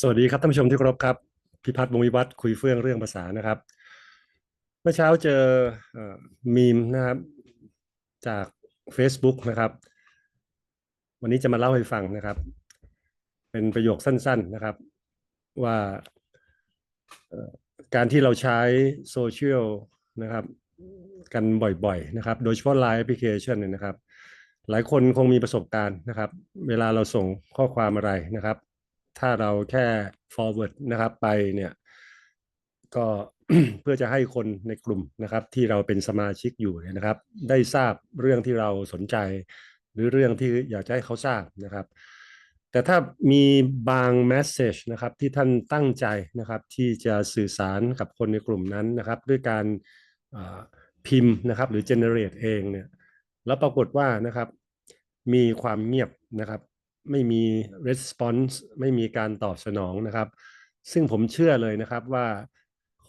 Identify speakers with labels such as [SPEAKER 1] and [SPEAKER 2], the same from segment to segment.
[SPEAKER 1] สวัสดีครับท่านผู้ชมที่เคารพครับ พิพัฒน์วงวิวัฒน์คุยเฟื่องเรื่องภาษานะครับ เมื่อเช้าเจอมีมนะครับ จาก Facebook นะครับ วันนี้จะมาเล่าให้ฟังนะครับ เป็นประโยคสั้น ๆนะครับ ว่าการที่เราใช้โซเชียลนะครับ กันบ่อยๆนะครับ โดยเฉพาะ Line Application เนี่ยนะครับ หลายคนคงมีประสบการณ์นะครับ เวลาเราส่งข้อความอะไรนะครับ ถ้าเราแค่ forward นะครับไปเนี่ยก็เพื่อจะให้คนในกลุ่มนะครับ ที่เราเป็นสมาชิกอยู่เนี่ยนะครับ ได้ทราบเรื่องที่เราสนใจ หรือเรื่องที่อยากจะให้เขาทราบนะครับ แต่ถ้ามีบาง message นะครับที่ท่านตั้งใจนะครับ ที่จะสื่อสารกับคนในกลุ่มนั้นนะครับ ด้วยการพิมพ์นะครับ หรือ generate เองเนี่ยแล้วปรากฏว่านะครับมีความเงียบนะครับ ไม่มี response ไม่มีการตอบสนองนะครับ ซึ่งผมเชื่อเลยนะครับว่า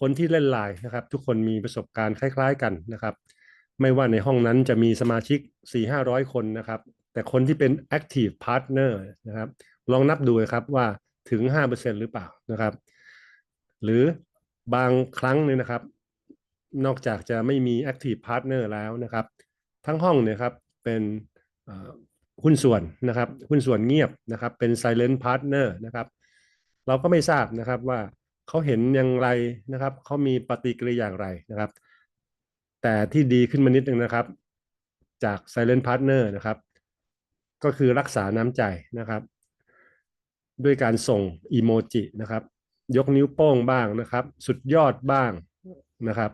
[SPEAKER 1] คนที่เล่นไลน์นะครับ ทุกคนมีประสบการณ์คล้าย ๆกันนะครับ ไม่ว่าในห้องนั้นจะมีสมาชิก 4-500 คนนะครับ แต่คนที่เป็น active partner นะครับ ลองนับดูครับว่าถึง 5%หรือเปล่านะครับ หรือบางครั้งเนี่ยนะครับ นอกจากจะไม่มี active partner แล้วนะครับ ทั้งห้องเนี่ยครับเป็น หุ้นส่วนนะครับหุ้นส่วนเงียบนะครับเป็น silent partner นะครับเราก็ไม่ทราบนะครับว่าเขาเห็นอย่างไรนะครับเขามีปฏิกิริยาอย่างไรนะครับ แต่ที่ดีขึ้นมานิดนึงนะครับ จาก silent partner นะครับ ก็คือรักษาน้ำใจนะครับ ด้วยการส่งอีโมจินะครับ ยกนิ้วโป้งบ้างนะครับ สุดยอดบ้างนะครับ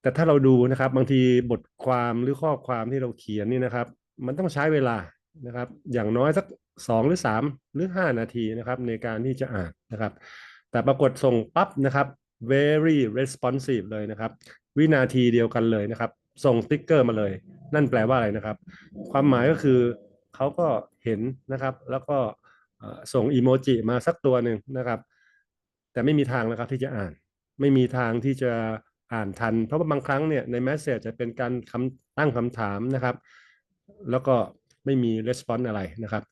[SPEAKER 1] แต่ถ้าเราดูนะครับบางทีบทความหรือข้อความที่เราเขียนนี่นะครับ มันต้องใช้เวลานะครับ อย่างน้อยสักสองหรือสามหรือห้านาทีนะครับ ในการที่จะอ่านนะครับ แต่ปรากฏส่งปั๊บนะครับ very responsive เลยนะครับ วินาทีเดียวกันเลยนะครับ ส่งสติ๊กเกอร์มาเลย นั่นแปลว่าอะไรนะครับ ความหมายก็คือเขาก็เห็นนะครับ แล้วก็ส่งอีโมจิมาสักตัวหนึ่งนะครับ แต่ไม่มีทางนะครับที่จะอ่าน ไม่มีทางที่จะอ่านทัน เพราะว่าบางครั้งเนี่ยในแมสเซจจะเป็นการคำตั้งคำถามนะครับ แล้วก็ไม่มีรีสปอนส์อะไรนะครับ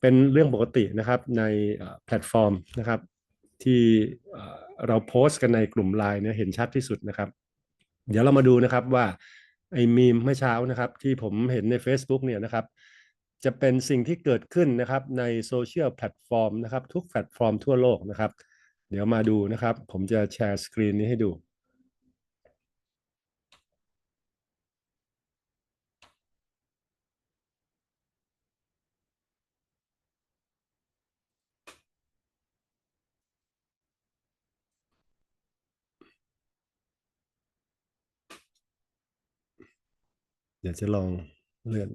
[SPEAKER 1] เป็นเรื่องปกตินะครับในแพลตฟอร์มนะครับที่เอ่อเราโพสต์กันในกลุ่มไลน์เนี่ยเห็นชัดที่สุดนะครับ เดี๋ยวเรามาดูนะครับว่าไอ้มีมเมื่อเช้านะครับ ที่ผมเห็นใน Facebook เนี่ยนะครับ จะเป็นสิ่งที่เกิดขึ้นนะครับในโซเชียลแพลตฟอร์มนะครับ ทุกแพลตฟอร์มทั่วโลกนะครับ เดี๋ยวมาดูนะครับ ผมจะแชร์สกรีนนี้ให้ดู เดี๋ยวจะลองเลื่อน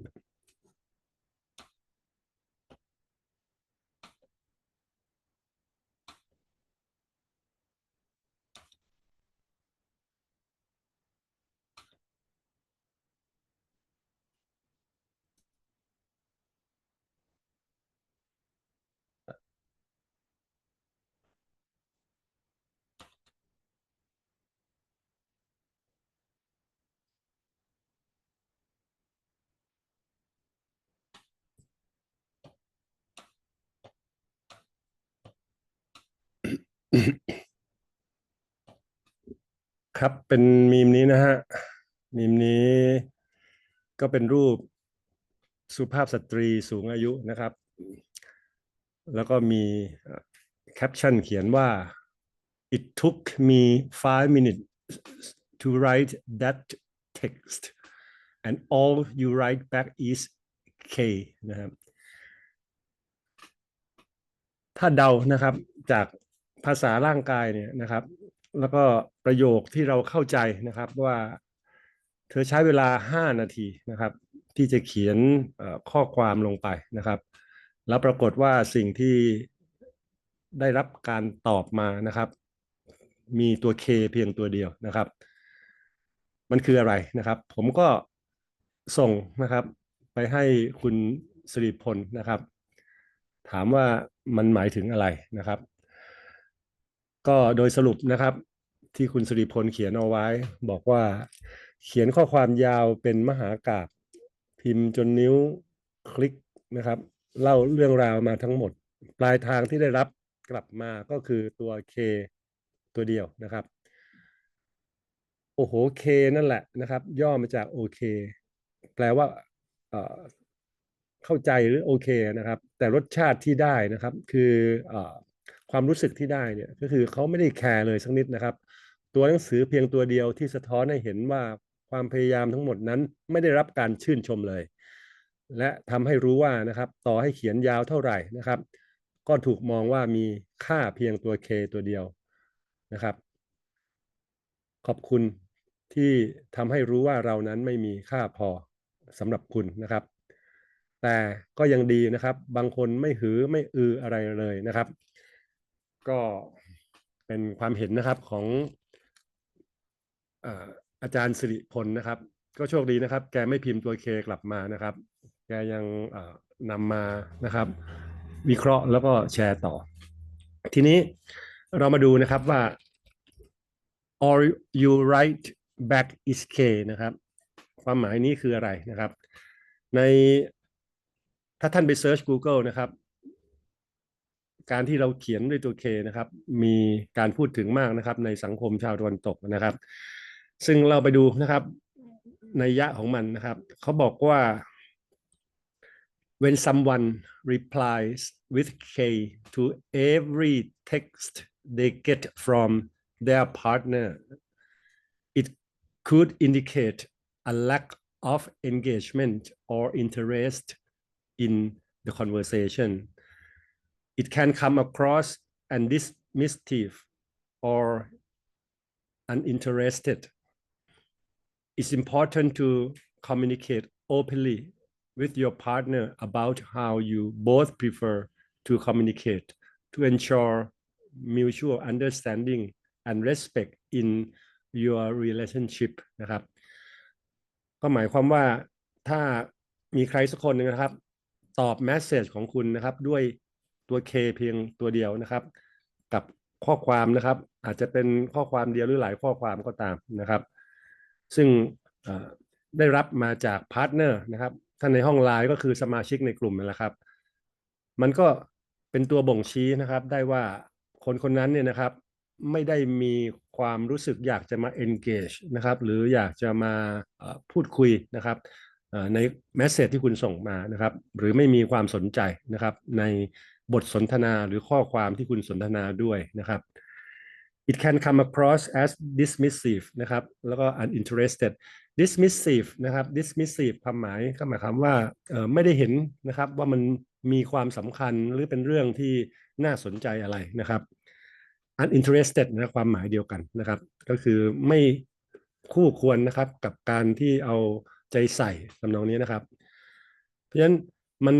[SPEAKER 1] ครับเป็นมีมนี้นะฮะมีมนี้ก็เป็นรูปสุภาพสตรีสูงอายุนะครับ แล้วก็มีแคปชั่นเขียนว่า it took me five minutes to write that text and all you write back is K นะครับ ถ้าเดานะครับจาก ภาษาร่างกายเนี่ยนะครับ แล้วก็ประโยคที่เราเข้าใจนะครับว่าเธอใช้เวลา5นาทีนะครับ ที่จะเขียนข้อความลงไปนะครับ แล้วปรากฏว่าสิ่งที่ได้รับการตอบมานะครับ มีตัว K เพียงตัวเดียวนะครับ มันคืออะไรนะครับ ผมก็ส่งนะครับไปให้คุณสิริพลนะครับ ถามว่ามันหมายถึงอะไรนะครับ ก็โดยสรุปนะครับ ที่คุณสิริพลเขียนเอาไว้ บอกว่าเขียนข้อความยาวเป็นมหากาบพิมพ์จนนิ้วคลิกนะครับ เล่าเรื่องราวมาทั้งหมด ปลายทางที่ได้รับกลับมาก็คือตัว K ตัวเดียวนะครับ โอ้โห K นั่นแหละนะครับ ย่อมาจากโอเคแปลว่าเข้าใจหรือโอเคนะครับ แต่รสชาติที่ได้นะครับ คืออ ความรู้สึกที่ได้เนี่ยก็คือเขาไม่ได้แคร์เลยสักนิดนะครับ ตัวหนังสือเพียงตัวเดียวที่สะท้อนให้เห็นว่าความพยายามทั้งหมดนั้นไม่ได้รับการชื่นชมเลย และทำให้รู้ว่านะครับ ต่อให้เขียนยาวเท่าไหร่นะครับ ก็ถูกมองว่ามีค่าเพียงตัว K ตัวเดียวนะครับ ขอบคุณที่ทำให้รู้ว่าเรานั้นไม่มีค่าพอสำหรับคุณนะครับ แต่ก็ยังดีนะครับ บางคนไม่หือไม่อืออะไรเลยนะครับ ก็เป็นความเห็นนะครับของอาอาจารย์สิริพลนะครับ ก็โชคดีนะครับ แกไม่พิมพ์ตัวเคกลับมานะครับ แกยังนำมานะครับ วิเคราะห์แล้วก็แชร์ต่อ ทีนี้เรามาดูนะครับว่า or you write back is k นะครับ ความหมายนี้คืออะไรนะครับ ในถ้าท่านไปเซิร์ช Google นะครับ การที่เราเขียนด้วยตัว K นะครับ มีการพูดถึงมากนะครับ ในสังคมชาวตะวันตกนะครับ ซึ่งเราไปดูนะครับในยะของมันนะครับ เขาบอกว่า when someone replies with K to every text they get from their partner it could indicate a lack of engagement or interest in the conversation it can come across and dismissive or uninterested it's important to communicate openly with your partner about how you both prefer to communicate to ensure mutual understanding and respect in your relationship นะครับ ก็หมายความว่าถ้ามีใครสักคนหนึ่งนะครับ ตอบแมสเซจของคุณนะครับ ด้วย ตัว K เพียงตัวเดียวนะครับ กับข้อความนะครับ อาจจะเป็นข้อความเดียวหรือหลายข้อความก็ตามนะครับ ซึ่งได้รับมาจากพาร์ทเนอร์นะครับท่านในห้องไลน์ก็คือสมาชิกในกลุ่มนั่นแหละครับ มันก็เป็นตัวบ่งชี้นะครับ ได้ว่าคนคนนั้นเนี่ยนะครับ ไม่ได้มีความรู้สึกอยากจะมา engage นะครับ หรืออยากจะมาพูดคุยนะครับในแมสเซจที่คุณส่งมานะครับ หรือไม่มีความสนใจนะครับใน บทสนทนาหรือข้อความที่คุณสนทนาด้วยนะครับ it can come across as dismissive นะครับแล้วก็ uninterested dismissive นะครับ dismissive ความหมายก็หมายความว่าไม่ได้เห็นนะครับว่ามันมีความสำคัญหรือเป็นเรื่องที่น่าสนใจอะไรนะครับ uninterested นะความหมายเดียวกันนะครับ ก็คือไม่คู่ควรนะครับกับการที่เอาใจใส่ทำนองนี้นะครับ เพราะฉะนั้นมัน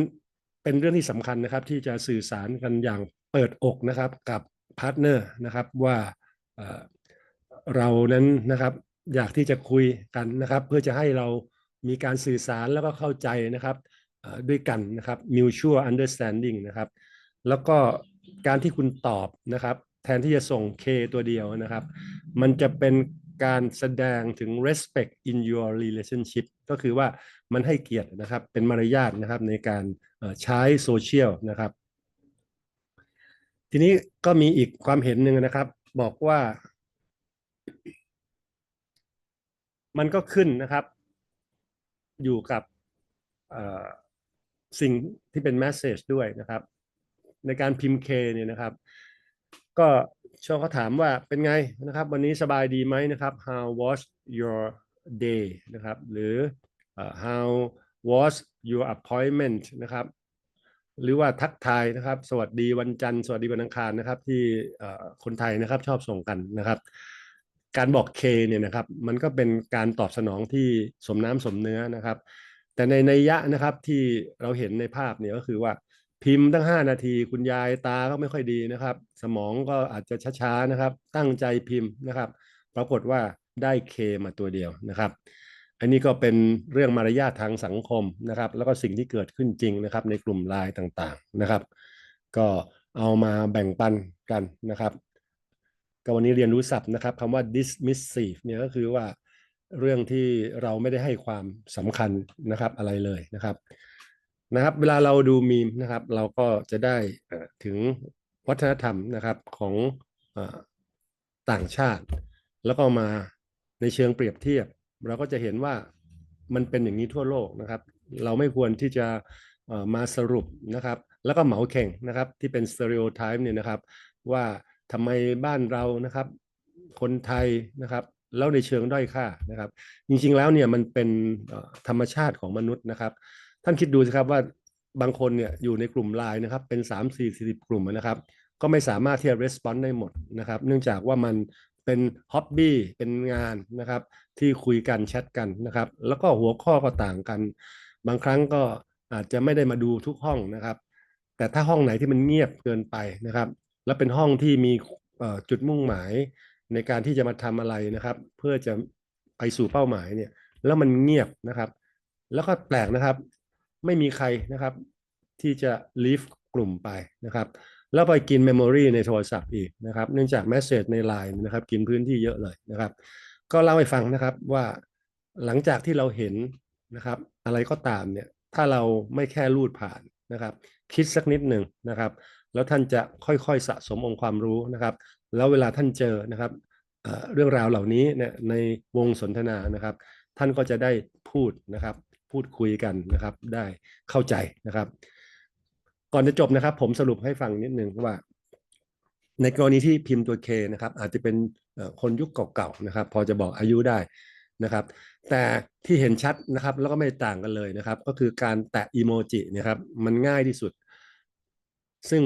[SPEAKER 1] เป็นเรื่องที่สำคัญนะครับ ที่จะสื่อสารกันอย่างเปิดอกนะครับกับพาร์ทเนอร์นะครับว่าเรานั้นนะครับอยากที่จะคุยกันนะครับ เพื่อจะให้เรามีการสื่อสารแล้วก็เข้าใจนะครับด้วยกันนะครับ mutual understanding นะครับ แล้วก็การที่คุณตอบนะครับ แทนที่จะส่ง K ตัวเดียวนะครับ มันจะเป็น การแสดงถึง respect in your relationship ก็คือว่ามันให้เกียรตินะครับ เป็นมารยาทนะครับในการใช้โซเชียลนะครับ ทีนี้ก็มีอีกความเห็นหนึ่งนะครับ บอกว่า มันก็ขึ้นนะครับ อยู่กับสิ่งที่เป็น message ด้วยนะครับ ในการพิมพ์ K เนี่ยนะครับ ก็ ช่วงเขาถามว่าเป็นไงนะครับ วันนี้สบายดีไหมนะครับ how was your day นะครับ หรือ uh, how was your appointment นะครับ หรือว่าทักทายนะครับ สวัสดีวันจันทร์สวัสดีวันอังคารนะครับ ที่คนไทยนะครับชอบส่งกันนะครับ การบอก K เนี่ยนะครับ มันก็เป็นการตอบสนองที่สมน้ำสมเนื้อนะครับ แต่ในในยะนะครับที่เราเห็นในภาพเนี่ยก็คือว่า พิมพ์ตั้ง 5 นาที คุณยายตาก็ไม่ค่อยดีนะครับ สมองก็อาจจะช้าๆนะครับ ตั้งใจพิมพ์นะครับ ปรากฏว่าได้เคมาตัวเดียวนะครับ อันนี้ก็เป็นเรื่องมารยาททางสังคมนะครับ แล้วก็สิ่งที่เกิดขึ้นจริงนะครับ ในกลุ่มไลน์ต่างๆนะครับ ก็เอามาแบ่งปันกันนะครับ ก็วันนี้เรียนรู้ศัพท์นะครับคำว่า dismissive เนี่ยก็คือว่าเรื่องที่เราไม่ได้ให้ความสำคัญนะครับอะไรเลยนะครับ นะครับ เวลาเราดูมีมนะครับ เราก็จะได้ถึงวัฒนธรรมนะครับของอต่างชาติ แล้วก็มาในเชิงเปรียบเทียบ เราก็จะเห็นว่ามันเป็นอย่างนี้ทั่วโลกนะครับ เราไม่ควรที่จะมาสรุปนะครับ แล้วก็เหมาเข่งนะครับที่เป็นสเตอริโอไทป์เนี่ยนะครับ ว่าทำไมบ้านเรานะครับ คนไทยนะครับแล้วในเชิงด้อยค่านะครับ จริงๆแล้วเนี่ยมันเป็นธรรมชาติของมนุษย์นะครับ ท่านคิดดูสิครับว่าบางคนเนี่ยอยู่ในกลุ่มไลน์นะครับ เป็น 3 4 40 กลุ่มนะครับ ก็ไม่สามารถที่จะ respond ได้หมดนะครับ เนื่องจากว่ามันเป็นฮ็อบบี้เป็นงานนะครับ ที่คุยกันแชทกันนะครับ แล้วก็หัวข้อก็ต่างกัน บางครั้งก็อาจจะไม่ได้มาดูทุกห้องนะครับ แต่ถ้าห้องไหนที่มันเงียบเกินไปนะครับ แล้วเป็นห้องที่มีจุดมุ่งหมายในการที่จะมาทำอะไรนะครับ เพื่อจะไปสู่เป้าหมายเนี่ย แล้วมันเงียบนะครับ แล้วก็แปลกนะครับ ไม่มีใครนะครับ ที่จะ leave กลุ่มไปนะครับ แล้วไปกิน memory ในโทรศัพท์อีกนะครับ เนื่องจาก message ใน Line นะครับ กินพื้นที่เยอะเลยนะครับ ก็เล่าให้ฟังนะครับว่าหลังจากที่เราเห็นนะครับ อะไรก็ตามเนี่ย ถ้าเราไม่แค่ลูดผ่านนะครับ คิดสักนิดหนึ่งนะครับ แล้วท่านจะค่อยๆสะสมองค์ความรู้นะครับ แล้วเวลาท่านเจอนะครับเอ่อเรื่องราวเหล่านี้เนี่ยในวงสนทนานะครับ ท่านก็จะได้พูดนะครับ พูดคุยกันนะครับ ได้เข้าใจนะครับ ก่อนจะจบนะครับ ผมสรุปให้ฟังนิดนึงว่า ในกรณีที่พิมพ์ตัว K นะครับ อาจจะเป็นคนยุคเก่าๆนะครับ พอจะบอกอายุได้นะครับ แต่ที่เห็นชัดนะครับ แล้วก็ไม่ต่างกันเลยนะครับ ก็คือการแตะอีโมจินี่ครับ มันง่ายที่สุด ซึ่ง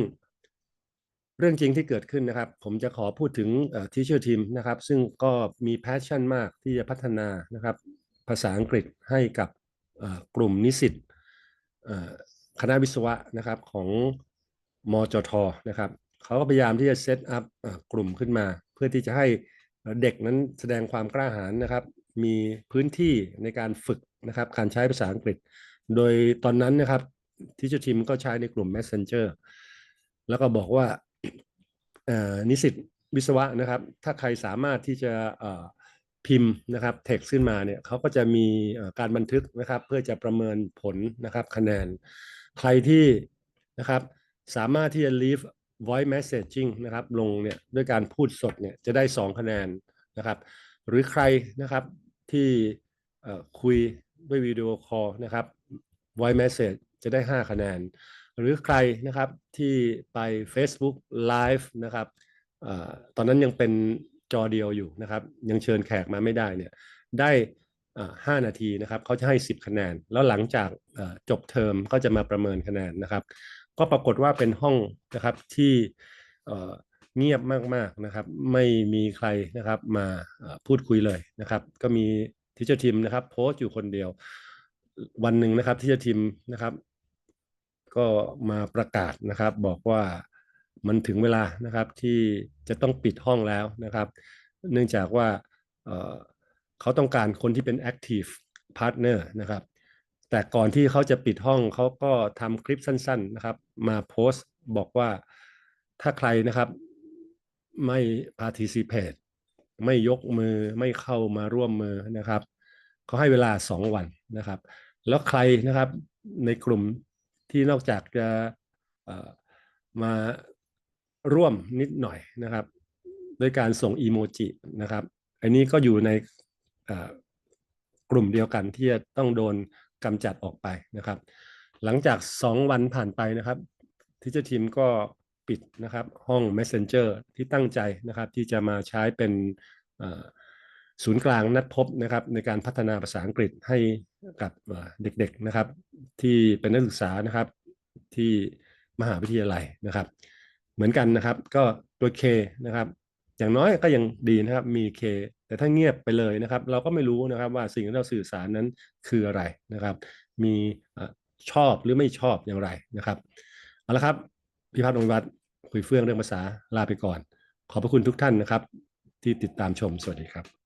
[SPEAKER 1] เรื่องจริงที่เกิดขึ้นนะครับ ผมจะขอพูดถึงทีเชอร์ทีมนะครับ ซึ่งก็มีแพชชั่นมากที่จะพัฒนานะครับ ภาษาอังกฤษให้กับ กลุ่มนิสิตคณะวิศวะนะครับของมจทนะครับเขาก็พยายามที่จะเซตอัพกลุ่มขึ้นมา เพื่อที่จะให้เด็กนั้นแสดงความกล้าหาญนะครับ มีพื้นที่ในการฝึกนะครับ การใช้ภาษาอังกฤษ โดยตอนนั้นนะครับทีเชอร์ทีมก็ใช้ในกลุ่ม Messenger แล้วก็บอกว่านิสิตวิศวะนะครับ ถ้าใครสามารถที่จะ พิมพ์นะครับเท็กซ์ขึ้นมาเนี่ยเขาก็จะมีการบันทึกนะครับ เพื่อจะประเมินผลนะครับคะแนน ใครที่นะครับสามารถที่จะ leave voice messaging นะครับลงเนี่ยด้วยการพูดสดเนี่ยจะได้ 2 คะแนนนะครับ หรือใครนะครับที่คุยด้วยวิดีโอคอลนะครับ voice message จะได้ 5 คะแนน หรือใครนะครับที่ไป Facebook Live นะครับอตอนนั้นยังเป็น จอเดียวอยู่นะครับ ยังเชิญแขกมาไม่ได้เนี่ยได้อ่า5นาทีนะครับเขาจะให้ 10 คะแนน แล้วหลังจากจบเทอมก็จะมาประเมินคะแนนนะครับ ก็ปรากฏว่าเป็นห้องนะครับที่เงียบมากๆนะครับ ไม่มีใครนะครับมาพูดคุยเลยนะครับ ก็มีทิเชอร์ทีมนะครับ โพสต์อยู่คนเดียว วันหนึ่งนะครับทิเชอร์ทีมนะครับ ก็มาประกาศนะครับ บอกว่า มันถึงเวลานะครับที่จะต้องปิดห้องแล้วนะครับ เนื่องจากว่าเเขาต้องการคนที่เป็น active partner นะครับ แต่ก่อนที่เขาจะปิดห้องเขาก็ทำคลิปสั้น ๆนะครับ มาโพสต์บอกว่าถ้าใครนะครับไม่ participate ไม่ยกมือไม่เข้ามาร่วมมือนะครับเขาให้เวลา 2 วันนะครับ แล้วใครนะครับในกลุ่มที่นอกจากจะมา ร่วมนิดหน่อยนะครับด้วยการส่งอีโมจินะครับ อันนี้ก็อยู่ในกลุ่มเดียวกันที่จะต้องโดนกำจัดออกไปนะครับ หลังจาก 2 วันผ่านไปนะครับทิเจทีมก็ปิดนะครับห้อง Messenger ที่ตั้งใจนะครับ ที่จะมาใช้เป็นศูนย์กลางนัดพบนะครับ ในการพัฒนาภาษาอังกฤษให้กับเด็กๆนะครับ ที่เป็นนักศึกษานะครับที่มหาวิทยาลัยนะครับ เหมือนกันนะครับ ก็ตัว K นะครับ อย่างน้อยก็ยังดีนะครับมี K แต่ถ้าเงียบไปเลยนะครับ เราก็ไม่รู้นะครับว่าสิ่งที่เราสื่อสารนั้นคืออะไรนะครับ มีชอบหรือไม่ชอบอย่างไรนะครับเอาละครับพิพัฒน์องค์วัตรคุยเฟื่องเรื่องภาษาลาไปก่อน ขอบพระคุณทุกท่านนะครับ ที่ติดตามชมสวัสดีครับ